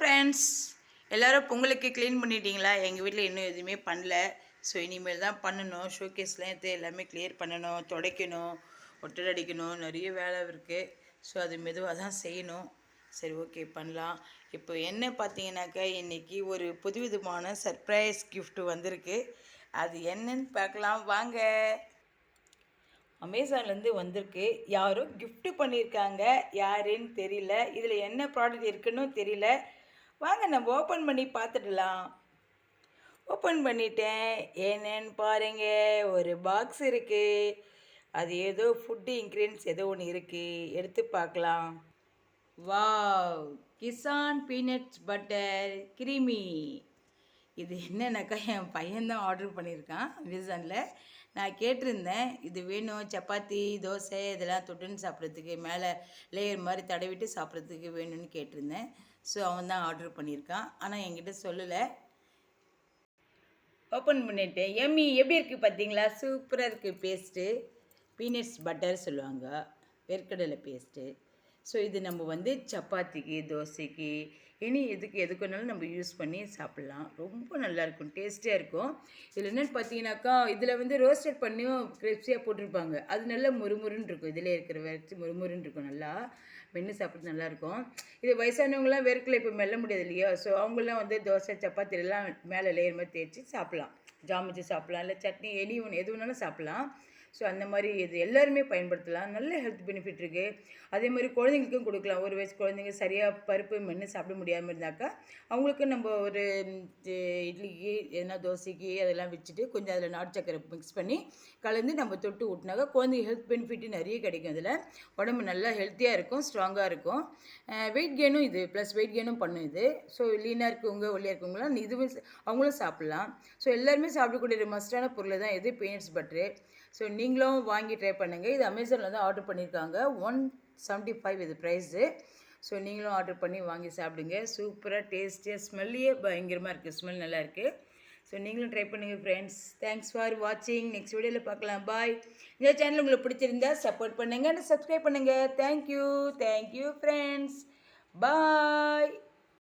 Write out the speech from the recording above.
Friends எல்லோரும் பொங்கலுக்கு clean பண்ணிட்டீங்களா? எங்கள் வீட்டில் இன்னும் எதுவுமே பண்ணல. ஸோ இனிமேல் தான் பண்ணணும். ஷோகேஸ்லாம் எடுத்து எல்லாமே க்ளியர் பண்ணணும். துடைக்கணும். ஒட்டல் அடிக்கணும். நிறைய வேலை இருக்குது ஸோ அது மெதுவாக தான் செய்யணும். சரி ஓகே பண்ணலாம். இப்போ என்ன பார்த்தீங்கன்னாக்கா இன்றைக்கி ஒரு புதுவிதமான சர்ப்ரைஸ் கிஃப்ட்டு வந்திருக்கு. அது என்னன்னு பார்க்கலாம். வாங்க. அமேசான்லேருந்து வந்திருக்கு. யாரும் கிஃப்ட்டு பண்ணியிருக்காங்க. யாருன்னு தெரியல. இதில் என்ன ப்ராடக்ட் இருக்குன்னு தெரியல. வாங்க நம்ம ஓப்பன் பண்ணி பார்த்துடலாம். ஓப்பன் பண்ணிட்டேன். என்னன்னு பாருங்க ஒரு பாக்ஸ் இருக்குது அது ஏதோ ஃபுட்டு இன்க்ரீடியன்ஸ் ஏதோ ஒன்று இருக்குது எடுத்து பார்க்கலாம். Wow Kissan peanuts butter creamy இது என்னன்னாக்கா என் பையன்தான் ஆர்டர் பண்ணியிருக்கான் அமேசானில் நான் கேட்டிருந்தேன் இது வேணும் சப்பாத்தி தோசை இதெல்லாம் தொட்டுன்னு சாப்பிட்றதுக்கு மேலே லேயர் மாதிரி தடவிட்டு சாப்பிட்றதுக்கு வேணும்னு கேட்டிருந்தேன். ஸோ அவன் தான் ஆர்டர் பண்ணியிருக்கான். ஆனால் என்கிட்ட சொல்லலை. ஓப்பன் பண்ணிட்டேன். எம்மி எப்படி இருக்குது பார்த்தீங்களா? சூப்பராக இருக்குது பேஸ்ட்டு பீனட்ஸ் பட்டர் சொல்லுவாங்க. வேர்க்கடலை பேஸ்ட்டு ஸோ இது நம்ம வந்து சப்பாத்திக்கு தோசைக்கு இனி எதுக்கு எதுக்கு வேணாலும் நம்ம யூஸ் பண்ணி சாப்பிட்லாம். ரொம்ப நல்லா இருக்கும். டேஸ்டியாக இருக்கும். இதில் என்னென்னு பார்த்தீங்கன்னாக்கா இதில் வந்து ரோஸ்டட் பண்ணியும் கிரிப்ஸியாக போட்டிருப்பாங்க. அது நல்லா முறுமுறுன்னு இருக்கும். இதில் இருக்கிற வரைச்சி முறுமுறுன்னு இருக்கும் நல்லா. மென்று சாப்பிட்டு நல்லாயிருக்கும் இது வயசானவங்களாம் வெறுக்கில். இப்போ மெல்ல முடியாது இல்லையா? ஸோ அவங்களாம் வந்து தோசை சப்பாத்தி எல்லாம் மேலே லேயர் மாதிரி தேய்ச்சி சாப்பிட்லாம். ஜாம் சாப்பிட்லாம். இல்லை சட்னி எனி ஒன்று எது வேணாலும் சாப்பிட்லாம். ஸோ அந்த மாதிரி இது எல்லாருமே பயன்படுத்தலாம். நல்ல ஹெல்த் பெனிஃபிட் இருக்குது அதே மாதிரி குழந்தைங்களுக்கும் கொடுக்கலாம். ஒரு வயசு குழந்தைங்க சரியாக பருப்பு மென்று சாப்பிட முடியாமல் இருந்தாக்கா அவங்களுக்கு நம்ம ஒரு இட்லிக்கு எதனா தோசைக்கு அதெல்லாம் வச்சுட்டு கொஞ்சம் அதில் நாட்டு சக்கரை மிக்ஸ் பண்ணி கலந்து நம்ம தொட்டு விட்டினாக்கா குழந்தைங்க ஹெல்த் பெனிஃபிட்டு நிறைய கிடைக்கும் அதில். உடம்பு நல்லா ஹெல்த்தியாக இருக்கும் ஸ்ட்ராங்காக இருக்கும். வெயிட் கெயினும் இது ப்ளஸ் வெயிட் கெயினும் பண்ணும் இது. ஸோ லீனாக இருக்கவங்க ஒல்லியாக இருக்கவங்களாம் இதுவும் அவங்களும் சாப்பிட்லாம். ஸோ எல்லாருமே சாப்பிடக்கூடிய ஒரு மஸ்டான பொருள் தான் இது பீனட்ஸ் பட்டரு ஸோ நீங்களும் வாங்கி ட்ரை பண்ணுங்கள் இது அமேசானில் தான் ஆர்டர் பண்ணியிருக்காங்க ஒன் செவன்ட்டி ஃபைவ் இது ப்ரைஸு ஸோ நீங்களும் ஆர்டர் பண்ணி வாங்கி சாப்பிடுங்க. சூப்பராக டேஸ்டியாக ஸ்மெல்லையே பயங்கரமாக இருக்குது ஸ்மெல் நல்லா இருக்குது ஸோ நீங்களும் ட்ரை பண்ணுங்கள் ஃப்ரெண்ட்ஸ் தேங்க்ஸ் ஃபார் வாட்சிங் நெக்ஸ்ட் வீடியோவில் பார்க்கலாம். பாய் இந்த சேனல் உங்களுக்கு பிடிச்சிருந்தா சப்போர்ட் பண்ணுங்கள் சப்ஸ்கிரைப் பண்ணுங்கள் தேங்க்யூ தேங்க்யூ ஃப்ரெண்ட்ஸ் பாய்